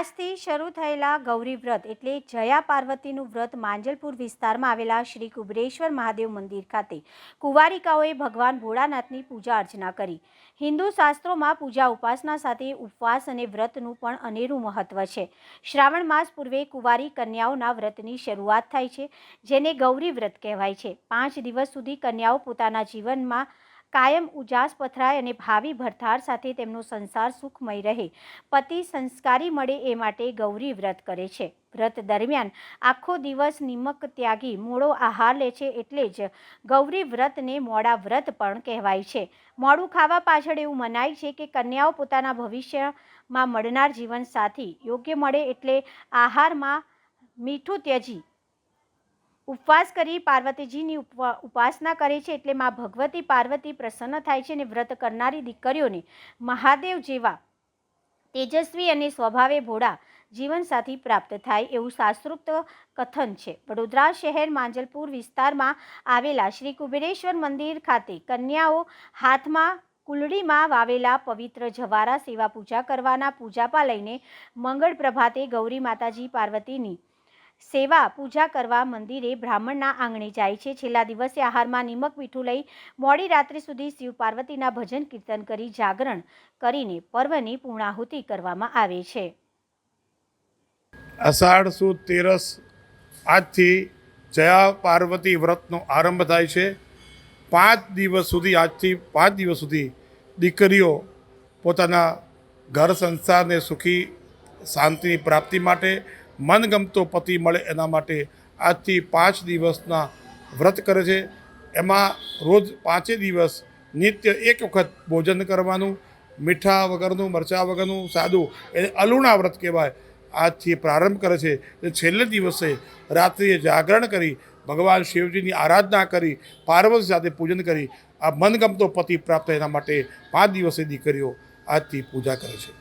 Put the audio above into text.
આજથી શરૂ થયેલા ગૌરી વ્રત એટલે જયા પાર્વતીનું વ્રત માંજલપુર વિસ્તારમાં આવેલા શ્રી કુબરેશ્વર મહાદેવ મંદિર ખાતે. કુંવારિકાઓએ ભગવાન ભોળાનાથની પૂજા અર્ચના કરી. હિન્દુ શાસ્ત્રોમાં પૂજા ઉપાસના સાથે ઉપવાસ અને વ્રતનું પણ અનેરું મહત્વ છે. શ્રાવણ માસ પૂર્વે કુંવારી કન્યાઓના વ્રતની શરૂઆત થાય છે, જેને ગૌરી વ્રત કહેવાય છે. પાંચ દિવસ સુધી કન્યાઓ પોતાના જીવનમાં કાયમ ઉજાસ પથરાય અને ભાવિ ભરથાર સાથે તેમનો સંસાર સુખમય રહે. પતિ સંસ્કારી મળે એ માટે ગૌરી વ્રત કરે છે. વ્રત દરમિયાન આખો દિવસ નિમક ત્યાગી મોડો આહાર લે છે એટલે જ ગૌરી વ્રતને મોડા વ્રત પણ કહેવાય છે. મોડું ખાવા પાછળ એવું મનાય છે કે કન્યાઓ પોતાના ભવિષ્યમાં મળનાર જીવનસાથી યોગ્ય મળે એટલે આહારમાં મીઠું ત્યજી ઉપવાસ કરી પાર્વતીજીની ઉપાસના કરે છે એટલે મા ભગવતી પાર્વતી પ્રસન્ન થાય છે અને વ્રત કરનારી દીકરીઓને મહાદેવ જેવા તેજસ્વી અને સ્વભાવે ભોળા જીવનસાથી પ્રાપ્ત થાય એવું શાસ્ત્રોક્ત કથન છે. વડોદરા શહેર માંજલપુર વિસ્તારમાં આવેલા શ્રી કુબેરેશ્વર મંદિર ખાતે કન્યાઓ હાથમાં કુલડીમાં વાવેલા પવિત્ર જવારા સેવા પૂજા કરવાના પૂજાપા લઈને મંગળ પ્રભાતે ગૌરી માતાજી પાર્વતીની સેવા, પૂજા કરવા મંદિરે બ્રાહ્મણના આંગણે જાય છે. છેલ્લા દિવસે આહારમાં નિમક મીઠું લઈ મોડી રાત્રિ સુધી શિવ પાર્વતીના ભજન કીર્તન કરી જાગરણ કરીને પર્વની પૂર્ણાહુતિ કરવામાં આવે છે. અષાઢ સુદ તેરસ આજથી જયા પાર્વતી વ્રતનો આરંભ થાય છે. પાંચ દિવસ સુધી આજથી પાંચ દિવસ સુધી દીકરીઓ પોતાના ઘર સંસારને સુખી, શાંતિની પ્રાપ્તિ માટે મનગમતો પતિ મળે એના માટે આજથી પાંચ દિવસના વ્રત કરે છે. એમાં રોજ પાંચે દિવસ નિત્ય એક વખત ભોજન કરવાનું, મીઠા વગરનું, મરચાં વગરનું, સાદું એને અલુણા વ્રત કહેવાય. આજથી પ્રારંભ કરે છે. છેલ્લે દિવસે રાત્રિએ જાગરણ કરી, ભગવાન શિવજીની આરાધના કરી, પાર્વતી સાથે પૂજન કરી, આ મનગમતો પતિ પ્રાપ્ત એના માટે પાંચ દિવસે દીકરીઓ આજથી પૂજા કરે છે.